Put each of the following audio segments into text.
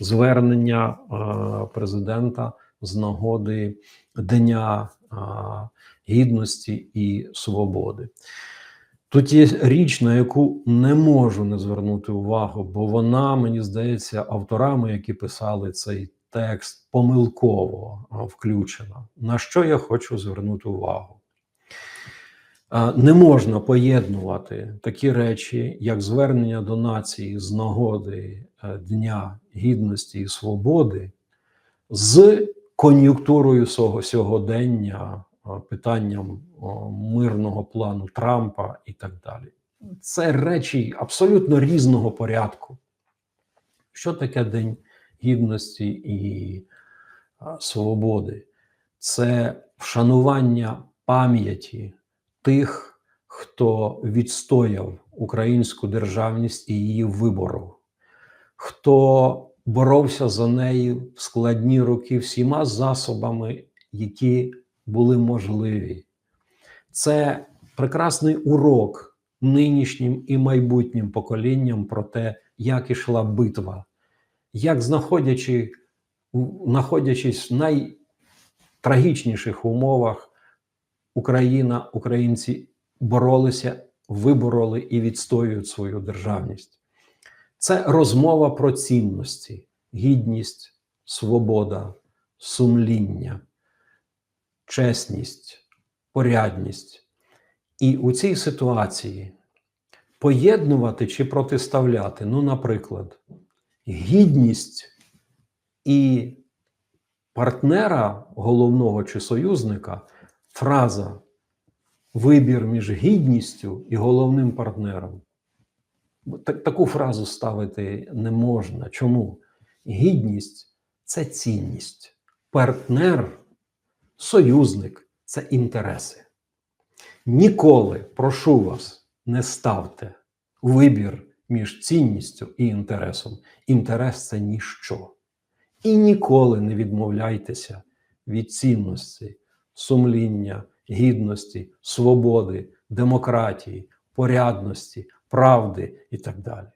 звернення е, президента з нагоди Дня е, Гідності і Свободи. Тут є річ, на яку не можу не звернути увагу, бо вона, мені здається, авторами, які писали цей текст, помилково включена. На що я хочу звернути увагу? А, Не можна поєднувати такі речі, як звернення до нації з нагоди е, Дня Гідності і Свободи, з кон'юнктурою сьогодення, питанням мирного плану Трампа і так далі. Це речі абсолютно різного порядку. Що таке День Гідності і Свободи? Це вшанування пам'яті тих, хто відстояв українську державність і її вибору, хто боровся за неї в складні роки всіма засобами, які були можливі. Це прекрасний урок нинішнім і майбутнім поколінням про те, як ішла битва, як знаходячи, знаходячись в найтрагічніших умовах, Україна, українці боролися, вибороли і відстоюють свою державність. Це розмова про цінності, гідність, свобода, сумління, чесність, порядність. І у цій ситуації поєднувати чи протиставляти, ну, наприклад, гідність і партнера головного чи союзника, фраза вибір між гідністю і головним партнером. Так, таку фразу ставити не можна. Чому? Гідність це цінність, партнер, союзник це інтереси. Ніколи, прошу вас, не ставте вибір між цінністю і інтересом. Інтерес це ніщо. І ніколи не відмовляйтеся від цінності, сумління, гідності, свободи, демократії, порядності, правди і так далі.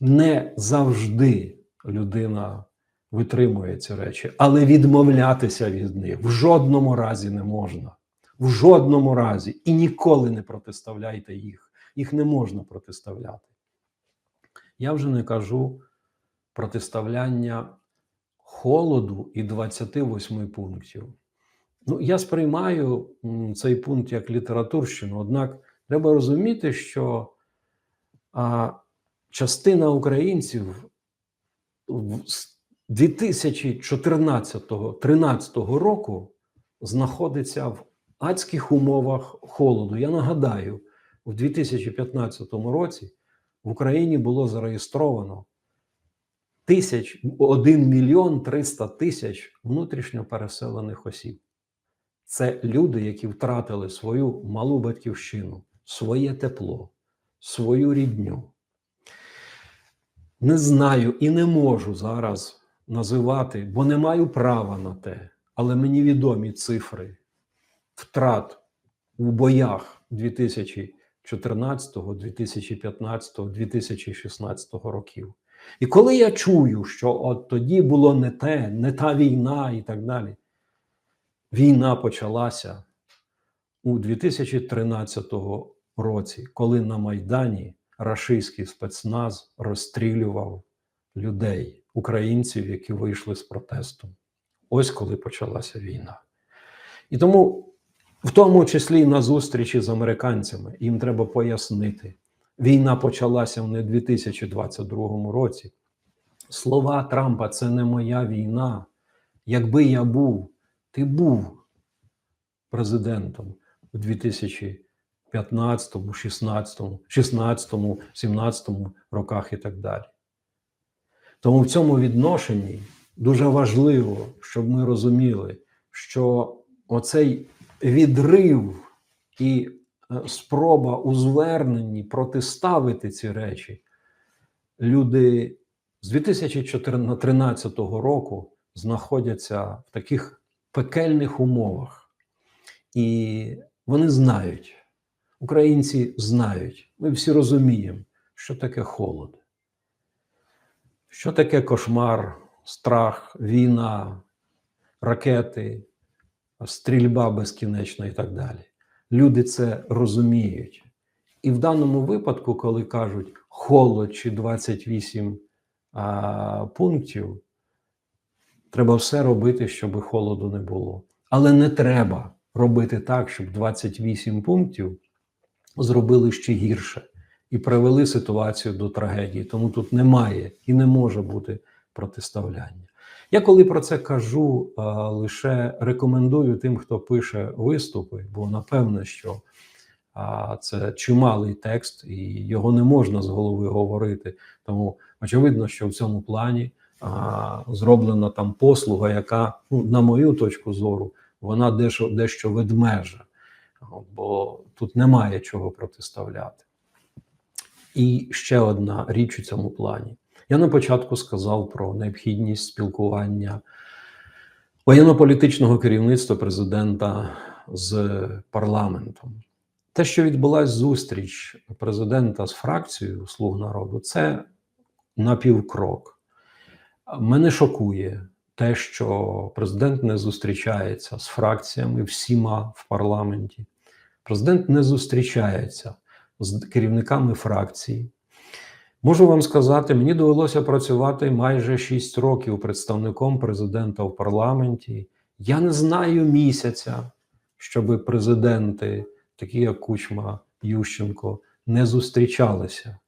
Не завжди людина витримує ці речі, але відмовлятися від них в жодному разі не можна. В жодному разі і ніколи не протиставляйте їх. Їх не можна протиставляти. Я вже не кажу протиставляння холоду і 28 пунктів. Ну, я сприймаю цей пункт як літературщину, однак треба розуміти, що а, частина українців з 2014-2013 року знаходиться в адських умовах холоду. Я нагадаю, у 2015 році в Україні було зареєстровано тисяч 1 мільйон 300 тисяч внутрішньо переселених осіб. Це люди, які втратили свою малу батьківщину, своє тепло, свою рідню. Не знаю і не можу зараз називати, бо не маю права на те, але мені відомі цифри втрат у боях 2014, 2015, 2016 років. І коли я чую, що от тоді було не те, не та війна і так далі, війна почалася у 2013 році, коли на Майдані рашистський спецназ розстрілював людей, українців, які вийшли з протестом. Ось коли почалася війна. І тому, в тому числі і на зустрічі з американцями, їм треба пояснити. Війна почалася в не 2022 році. Слова Трампа це не моя війна. Якби я був, ти був президентом у 2015, 16, 16, 17 роках і так далі. Тому в цьому відношенні дуже важливо, щоб ми розуміли, що оцей відрив і е, спроба у зверненні протиставити ці речі, люди з 2013 року знаходяться в таких пекельних умовах. І вони знають, українці знають, ми всі розуміємо, що таке холод, Що таке кошмар, страх, війна, ракети, стрільба безкінечна і так далі. Люди це розуміють. І в даному випадку, коли кажуть холод чи 28 а, пунктів, треба все робити, щоб холоду не було. Але не треба робити так, щоб 28 пунктів зробили ще гірше і привели ситуацію до трагедії. Тому тут немає і не може бути протиставляння. Я коли про це кажу, лише рекомендую тим, хто пише виступи, бо напевне, що це чималий текст, і його не можна з голови говорити. Тому очевидно, що в цьому плані а, зроблена там послуга, яка, ну, на мою точку зору, вона дещо, дещо ведмежа, бо тут немає чого протиставляти. І ще одна річ у цьому плані. Я на початку сказав про необхідність спілкування воєнно-політичного керівництва президента з парламентом. Те, що відбулася зустріч президента з фракцією Слуг народу, це напівкрок. Мене шокує те, що президент не зустрічається з фракціями всіма в парламенті. Президент не зустрічається з керівниками фракцій. Можу вам сказати, мені довелося працювати майже 6 років представником президента в парламенті. Я не знаю місяця, щоб президенти, такі як Кучма, Ющенко, не зустрічалися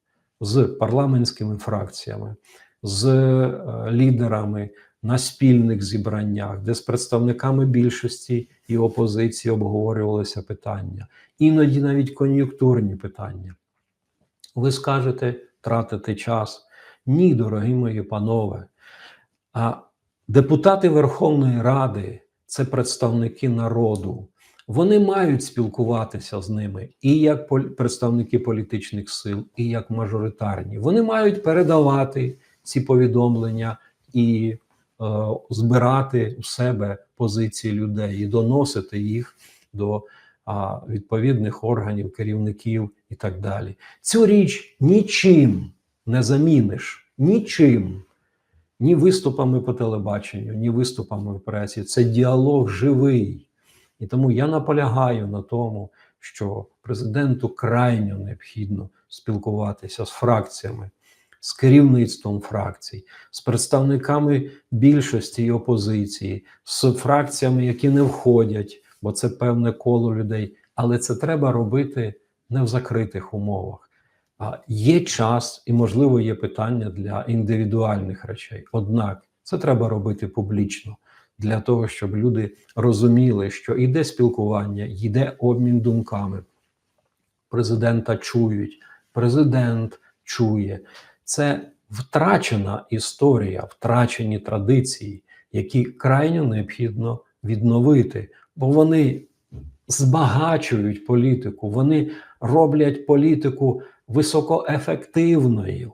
з парламентськими фракціями, з е, лідерами на спільних зібраннях, де з представниками більшості і опозиції обговорювалися питання, іноді навіть кон'юнктурні питання. Ви скажете тратити час. Ні, дорогі мої панове. А депутати Верховної Ради це представники народу. Вони мають спілкуватися з ними і як представники політичних сил, і як мажоритарні. Вони мають передавати ці повідомлення і е, збирати у себе позиції людей і доносити їх до а, відповідних органів, керівників і так далі. Цю річ нічим не заміниш, нічим, ні виступами по телебаченню, ні виступами в пресі. Це діалог живий. І тому я наполягаю на тому, що президенту крайньо необхідно спілкуватися з фракціями, з керівництвом фракцій, з представниками більшості і опозиції, з фракціями, які не входять, бо це певне коло людей. Але це треба робити не в закритих умовах. А є час і, можливо, є питання для індивідуальних речей. Однак це треба робити публічно для того, щоб люди розуміли, що йде спілкування, йде обмін думками. Президента чують, президент чує. Це втрачена історія, втрачені традиції, які крайньо необхідно відновити, бо вони збагачують політику, вони роблять політику високоефективною.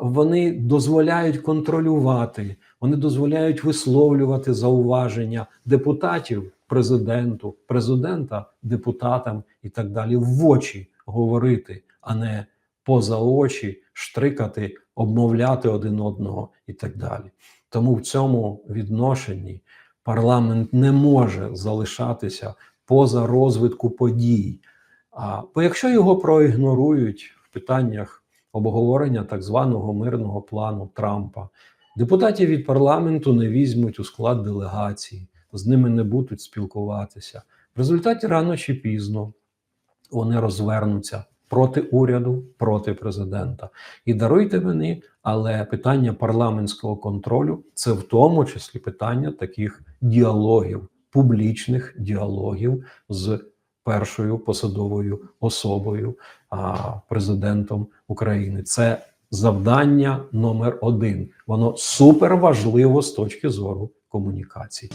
Вони дозволяють контролювати, вони дозволяють висловлювати зауваження депутатів президенту, президента депутатам і так далі в очі говорити, а не поза очі штрикати, обмовляти один одного і так далі. Тому в цьому відношенні парламент не може залишатися поза розвитку подій. А бо якщо його проігнорують в питаннях обговорення так званого мирного плану Трампа, депутатів від парламенту не візьмуть у склад делегації, з ними не будуть спілкуватися. В результаті рано чи пізно вони розвернуться проти уряду, проти президента. І даруйте мені, але питання парламентського контролю це в тому числі питання таких діалогів, публічних діалогів з першою посадовою особою, президентом України. Це завдання номер один. Воно супер важливо з точки зору комунікації.